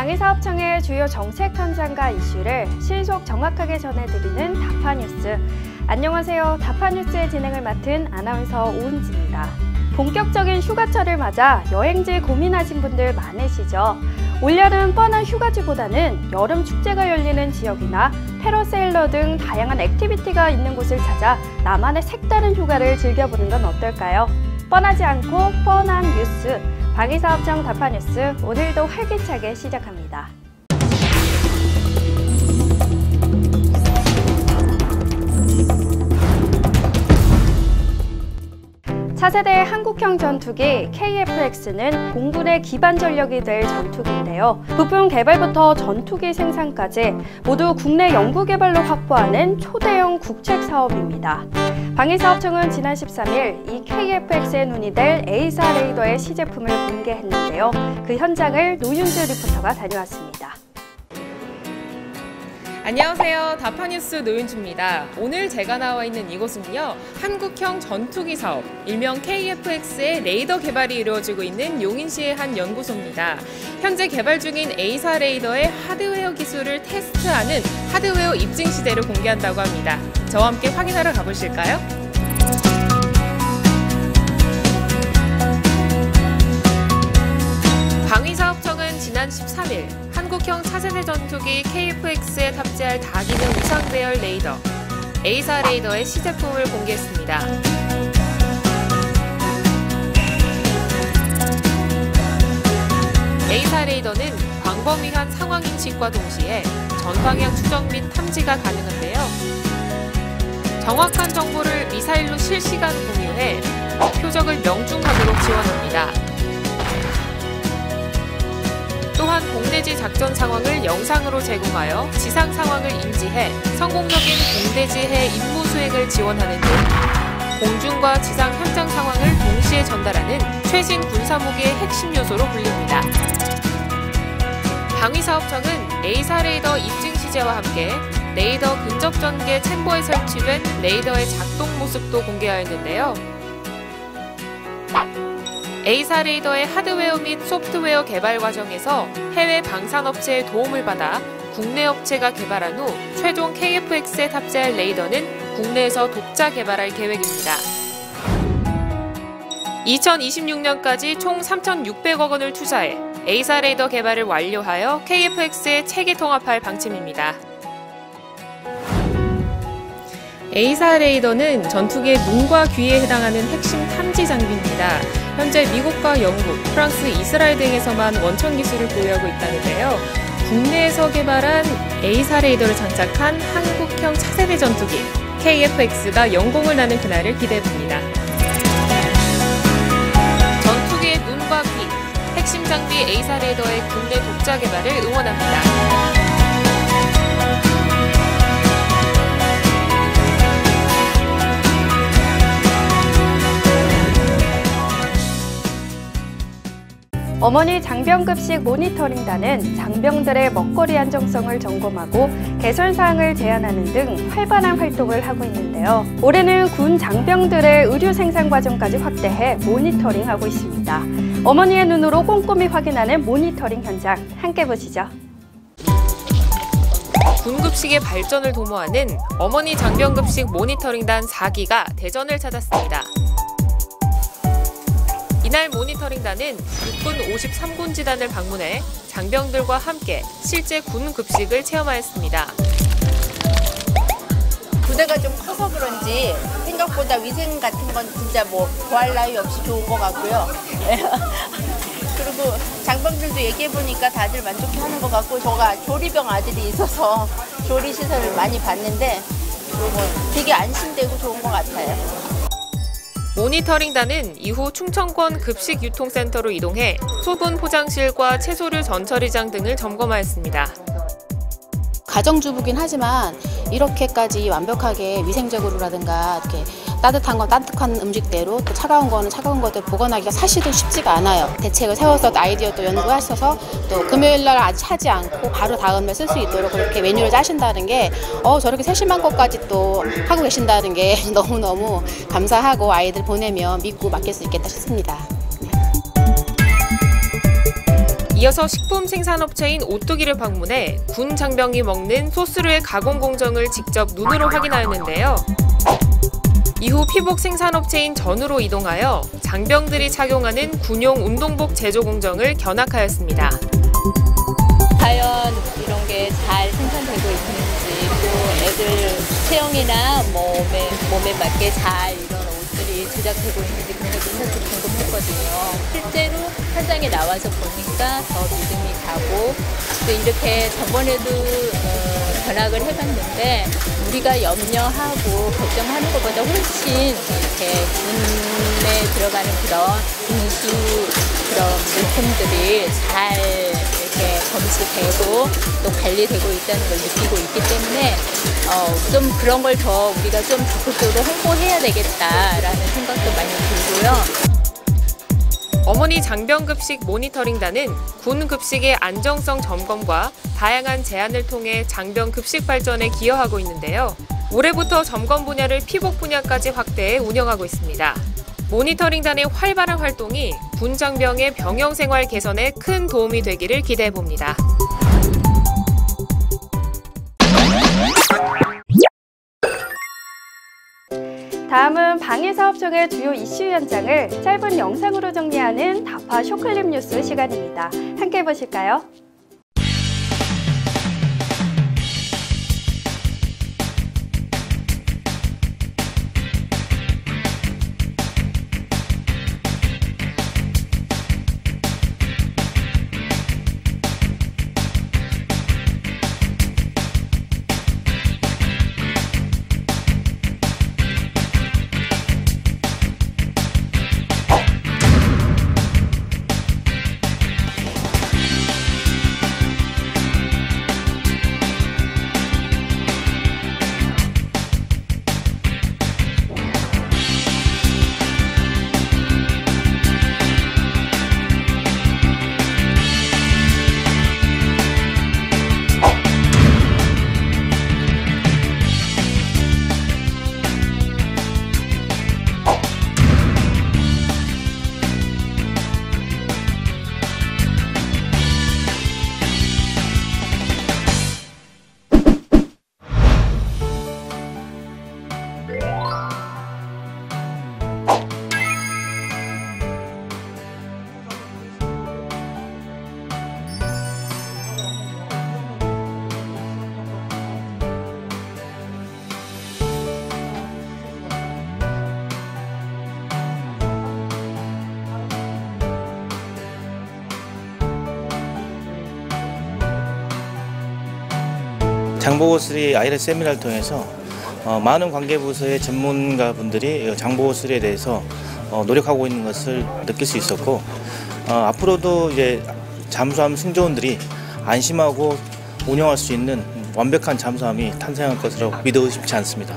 방위사업청의 주요 정책 현장과 이슈를 신속 정확하게 전해드리는 다파뉴스. 안녕하세요. 다파뉴스의 진행을 맡은 아나운서 오은지입니다. 본격적인 휴가철을 맞아 여행지 고민하신 분들 많으시죠? 올여름 뻔한 휴가지보다는 여름 축제가 열리는 지역이나 패러세일러 등 다양한 액티비티가 있는 곳을 찾아 나만의 색다른 휴가를 즐겨보는 건 어떨까요? 뻔하지 않고 뻔한 뉴스, 방위사업청 다파뉴스 오늘도 활기차게 시작합니다. 차세대 한국형 전투기 KF-X는 공군의 기반 전력이 될 전투기인데요. 부품 개발부터 전투기 생산까지 모두 국내 연구 개발로 확보하는 초대형 국책 사업입니다. 방위사업청은 지난 13일 이 KF-X의 눈이 될 A사 레이더의 시제품을 공개했는데요. 그 현장을 노윤주 리포터가 다녀왔습니다. 안녕하세요. 다파뉴스 노윤주입니다. 오늘 제가 나와 있는 이곳은요. 한국형 전투기 사업, 일명 KFX의 레이더 개발이 이루어지고 있는 용인시의 한 연구소입니다. 현재 개발 중인 A사 레이더의 하드웨어 기술을 테스트하는 하드웨어 입증 시대를 공개한다고 합니다. 저와 함께 확인하러 가보실까요? 방위사업청은 지난 13일 한국형 차세대 전투기 KF-X에 탑재할 다기능 우상 배열 레이더 A사 레이더의 시제품을 공개했습니다. A사 레이더는 광범위한 상황 인식과 동시에 전방향 추적 및 탐지가 가능한데요. 정확한 정보를 미사일로 실시간 공유해 표적을 명중하도록 지원합니다. 공대지 작전 상황을 영상으로 제공하여 지상 상황을 인지해 성공적인 공대지해 임무 수행을 지원하는 등 공중과 지상 현장 상황을 동시에 전달하는 최신 군사무기의 핵심 요소로 불립니다. 방위사업청은 A사 레이더 입증 시제와 함께 레이더 근접 전개 챔버에 설치된 레이더의 작동 모습도 공개하였는데요. A사 레이더의 하드웨어 및 소프트웨어 개발 과정에서 해외 방산업체의 도움을 받아 국내 업체가 개발한 후 최종 KF-X에 탑재할 레이더는 국내에서 독자 개발할 계획입니다. 2026년까지 총 3,600억 원을 투자해 A사 레이더 개발을 완료하여 KF-X에 체계 통합할 방침입니다. A사 레이더는 전투기의 눈과 귀에 해당하는 핵심 탐지 장비입니다. 현재 미국과 영국, 프랑스, 이스라엘 등에서만 원천 기술을 보유하고 있다는데요. 국내에서 개발한 A사 레이더를 장착한 한국형 차세대 전투기 KF-X가 영공을 나는 그날을 기대해봅니다. 전투기의 눈과 귀, 핵심 장비 A사 레이더의 국내 독자 개발을 응원합니다. 어머니 장병급식 모니터링단은 장병들의 먹거리 안정성을 점검하고 개선 사항을 제안하는 등 활발한 활동을 하고 있는데요. 올해는 군 장병들의 의료 생산 과정까지 확대해 모니터링하고 있습니다. 어머니의 눈으로 꼼꼼히 확인하는 모니터링 현장 함께 보시죠. 군급식의 발전을 도모하는 어머니 장병급식 모니터링단 4기가 대전을 찾았습니다. 이날 모니터링단은 육군 53군 지단을 방문해 장병들과 함께 실제 군 급식을 체험하였습니다. 부대가 좀 커서 그런지 생각보다 위생 같은 건 진짜 뭐 더할 나위 없이 좋은 것 같고요. 그리고 장병들도 얘기해 보니까 다들 만족해하는 것 같고 저가 조리병 아들이 있어서 조리 시설을 많이 봤는데 뭐 되게 안심되고 좋은 것 같아요. 모니터링단은 이후 충청권 급식 유통센터로 이동해 소분 포장실과 채소류 전처리장 등을 점검하였습니다. 가정주부긴 하지만 이렇게까지 완벽하게 위생적으로라든가 이렇게 따뜻한 건 따뜻한 음식대로 또 차가운 거는 차가운 것들 보관하기가 사실은 쉽지가 않아요. 대책을 세워서 아이디어도 연구하셔서 또 금요일 날 아직 하지 않고 바로 다음 날 쓸 수 있도록 그렇게 메뉴를 짜신다는 게 어, 저렇게 세심한 것까지 또 하고 계신다는 게 너무너무 감사하고 아이들 보내면 믿고 맡길 수 있겠다 싶습니다. 이어서 식품 생산업체인 오뚜기를 방문해 군 장병이 먹는 소스류의 가공 공정을 직접 눈으로 확인하였는데요. 이후 피복 생산업체인 전으로 이동하여 장병들이 착용하는 군용 운동복 제조 공정을 견학하였습니다. 과연 이런 게 잘 생산되고 있는지 또 애들 체형이나 몸에, 몸에 맞게 잘 이런 옷들이 제작되고 있는지 사실 궁금했거든요. 실제로 현장에 나와서 보니까 더 믿음이 가고 또 이렇게 저번에도 어, 견학을 해봤는데 우리가 염려하고 걱정하는 것보다 훨씬 이렇게 군에 들어가는 그런 군수 그런 물품들이 잘 이렇게 검수되고 또 관리되고 있다는 걸 느끼고 있기 때문에 어, 좀 그런 걸 더 우리가 좀 적극적으로 홍보해야 되겠다라는 생각도 많이 들고요. 어머니 장병급식 모니터링단은 군 급식의 안정성 점검과 다양한 제안을 통해 장병 급식 발전에 기여하고 있는데요. 올해부터 점검 분야를 피복 분야까지 확대해 운영하고 있습니다. 모니터링단의 활발한 활동이 군 장병의 병영 생활 개선에 큰 도움이 되기를 기대해 봅니다. 다음은 방위사업청의 주요 이슈 현장을 짧은 영상으로 정리하는 다파 쇼클립 뉴스 시간입니다. 함께 보실까요? 장보고3 아이레스 세미나를 통해서 어, 많은 관계부서의 전문가분들이 장보고3에 대해서 어, 노력하고 있는 것을 느낄 수 있었고 어, 앞으로도 이제 잠수함 승조원들이 안심하고 운영할 수 있는 완벽한 잠수함이 탄생할 것으로 믿어 의심치 않습니다.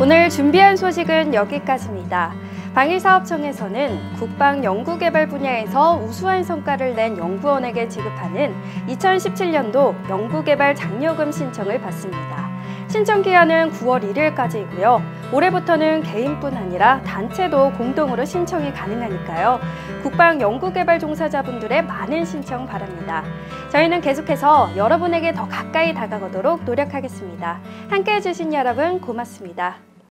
오늘 준비한 소식은 여기까지입니다. 방위사업청에서는 국방 연구개발 분야에서 우수한 성과를 낸 연구원에게 지급하는 2017년도 연구개발 장려금 신청을 받습니다. 신청 기한은 9월 1일까지이고요. 올해부터는 개인뿐 아니라 단체도 공동으로 신청이 가능하니까요. 국방 연구개발 종사자분들의 많은 신청 바랍니다. 저희는 계속해서 여러분에게 더 가까이 다가가도록 노력하겠습니다. 함께 해주신 여러분 고맙습니다.